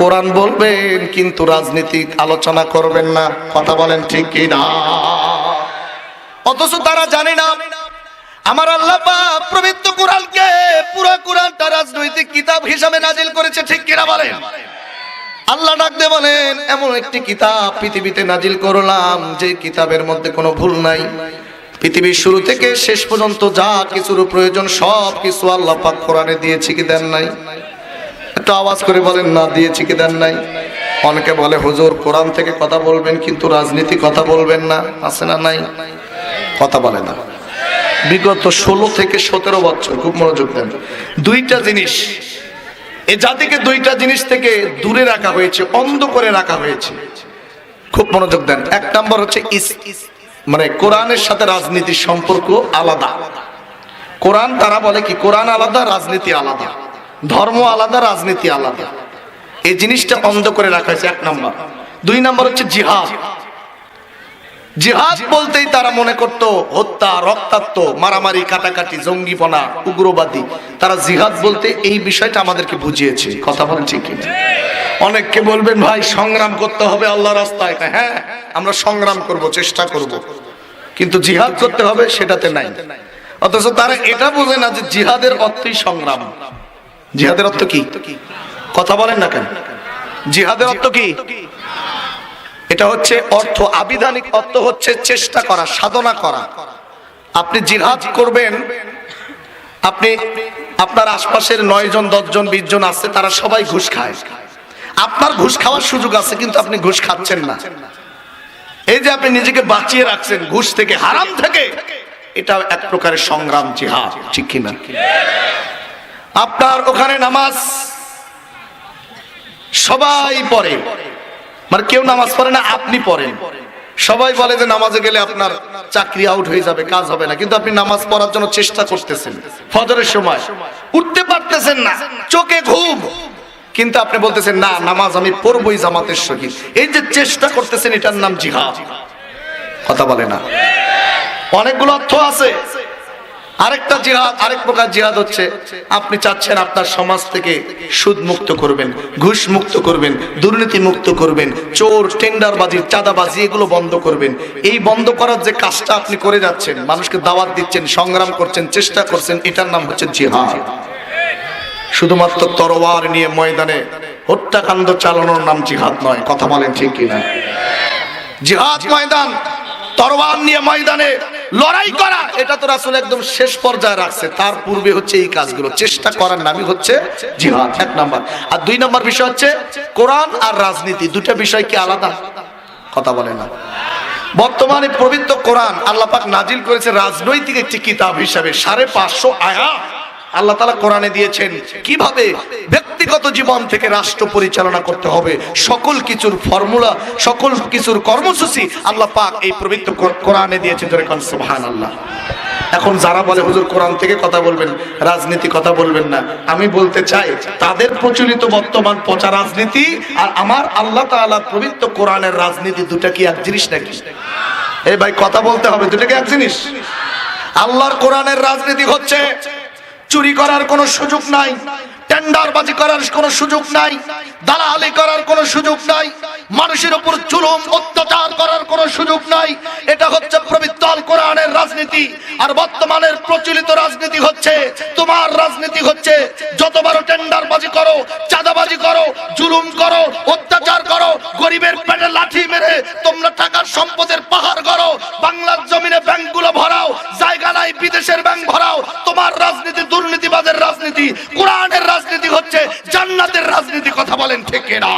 কোরআন বলবেন, কিন্তু রাজনীতিক আলোচনা করবেন না। কথা বলেন ঠিক কি না অথচ তারা জানে না, আমার আল্লাহ পবিত্র কোরআনকে পুরো কোরআনটা রাজনৈতিক কিতাব হিসাবে নাজিল করেছে, ঠিক কিনা বলেন? আল্লাহ ডাকতে বলেন, এমন একটি কিতাব পৃথিবীতে নাজিল করলাম যে কিতাবের মধ্যে কোনো ভুল নাই। পৃথিবীর শুরু থেকে শেষ পর্যন্ত যা কিছুর প্রয়োজন সব কিছু আল্লাহ পাক কোরআনে দিয়েছে কি দেন নাই? একটু আওয়াজ করে বলেন, না, দিয়েছি কি দেন নাই? অনেকে বলে, হুজুর, কোরআন থেকে কথা বলবেন, কিন্তু রাজনীতি কথা বলবেন না। আছে না নাই? কথা বলে না। বিগত ষোলো থেকে সতেরো বছর, খুব মনোযোগ দেন। দুইটা জিনিস, এ জাতিকে দুইটা জিনিস থেকে দূরে রাখা হয়েছে, অন্ধ করে রাখা হয়েছে। খুব মনোযোগ দেন। এক নম্বর হচ্ছে মানে কোরআনের সাথে রাজনীতির সম্পর্ক আলাদা। কোরআন, তারা বলে কি, কোরআন আলাদা, রাজনীতি আলাদা। ধর্ম আলাদা, রাজনীতি আলাদা। এই জিনিসটা অন্ধ করে রাখা হয়েছে এক নম্বর। দুই নম্বর হচ্ছে জিহাদ। জিহাদ বলতেই তারা মনে করত, হত্যা, রক্তাক্ত, মারামারি, কাটাকাটি, জঙ্গিপনা, উগ্রবাদী। তারা জিহাদ বলতে এই বিষয়টা আমাদেরকে বুঝিয়েছে। কথা ঠিক কিনা? অনেককে বলবেন, ভাই, সংগ্রাম করতে হবে আল্লাহ রাস্তায়। হ্যাঁ আমরা সংগ্রাম করব, চেষ্টা করব। কিন্তু জিহাদ করতে হবে সেটাতে নাই। অথচ তারা এটা বোঝে না যে জিহাদের অর্থই সংগ্রাম। জিহাদের অর্থ কি? কথা বলেন না কেন? জিহাদের অর্থ কি? এটা হচ্ছে অর্থ, আবিধানিক অর্থ হচ্ছে চেষ্টা করা, সাধনা করা। আপনি জিহাদ করবেন, আপনি আপনার আশপাশের নয় জন, দশ জন, বিশ জন আছে, তারা সবাই ঘুষ খায়। আপনার ঘুষ খাওয়ার সুযোগ আছে, কিন্তু আপনি ঘুষ খাচ্ছেন না। এই যে আপনি নিজেকে বাঁচিয়ে রাখছেন, ঘুষ থেকে হারাম থেকে এটা এক প্রকারের সংগ্রাম জিহাদ, ঠিক কিনা? আপনার ওখানে নামাজ সবাই পড়ে। মানে কেউ নামাজ পড়ে না, আপনি পড়েন। সবাই বলে যে নামাজে গেলে আপনার চাকরি আউট হয়ে যাবে, কাজ হবে না। কিন্তু আপনি নামাজ পড়ার জন্য চেষ্টা করতেছেন, ফজরের সময়। উঠতে পারতেছেন না, চোখে ঘুম। কিন্তু আপনি বলতেছেন, না, নামাজ আমি পড়বই জামাতের সহিত। এই যে চেষ্টা করতেছেন, এটার নাম জিহাদ। কথা বলে না। অনেকগুলো অর্থ আছে। আরেকটা জিহাদ, আরেক প্রকার জিহাদ হচ্ছে, আপনি চাচ্ছেন আপনার সমাজ থেকে সুদ মুক্ত করবেন ঘুষ মুক্ত করবেন দুর্নীতি মুক্ত করবেন, চোর টেন্ডারবাজি চাঁদাবাজি, এগুলো বন্ধ করবেন। এই বন্ধ করার যে কাজটা আপনি করে যাচ্ছেন, মানুষকে দাওয়াত দিচ্ছেন, সংগ্রাম করছেন, চেষ্টা করছেন, এটার নাম হচ্ছে জিহাদ। শুধুমাত্র তরোয়ার নিয়ে ময়দানে হত্যাকাণ্ড চালানোর নাম জিহাদ নয়, কথা বলেন ঠিক কিনা? জিহাদ ময়দান, তরোয়ার নিয়ে ময়দানে লড়াই করা। এটা তো রাসুল একদম শেষ পর্যায়ে রাখছে। তার পূর্বে হচ্ছে এই কাজগুলো। চেষ্টা করার নামই হচ্ছে জিহাদ। এক নাম্বার। আর দুই নাম্বার বিষয় হচ্ছে কোরআন আর রাজনীতি। দুটা বিষয় কি আলাদা? কথা বলে না। বর্তমানে পবিত্র কোরআন আল্লাহ পাক নাজিল করেছে রাজনৈতিক একটি কিতাব হিসাবে। সাড়ে পাঁচশো আয়া আল্লাহ তালা কোরআনে দিয়েছেন, কীভাবে ব্যক্তিগত জীবন থেকে রাষ্ট্র পরিচালনা করতে হবে, সকল কিছুর ফর্মুলা, সকল কিছুর কর্মসূচি আল্লাহ পাক এই পবিত্র কোরআনে দিয়েছেন ধরে আল্লাহ এখন যারা বলে হুজুর কোরআন থেকে কথা বলবেন, রাজনীতি কথা বলবেন না, আমি বলতে চাই, তাদের প্রচলিত বর্তমান পচা রাজনীতি আর আমার আল্লাহ তাআলা পবিত্র কোরআনের রাজনীতি দুটা কি এক জিনিস নাকি? এই ভাই, কথা বলতে হবে, দুটা কি এক জিনিস? আল্লাহর কোরআনের রাজনীতি হচ্ছে চুরি করার কোনো সুযোগ নাই, টেন্ডারবাজি করার কোনো সুযোগ নাই, দালালি করার কোনো সুযোগ নাই, মানুষের উপর জুলুম, অত্যাচার করার কোনো সুযোগ নাই। এটা হচ্ছে পবিত্র কোরআনের রাজনীতি, আর বর্তমানের প্রচলিত রাজনীতি হচ্ছে, তোমার রাজনীতি হচ্ছে যতবার টেন্ডারবাজি করো, চাঁদাবাজি করো, জুলুম করো, অত্যাচার তোমার রাজনীতি দুর্নীতিবাদের রাজনীতি কোরআনের রাজনীতি হচ্ছে জান্নাতের রাজনীতি কথা বলেন ঠিক না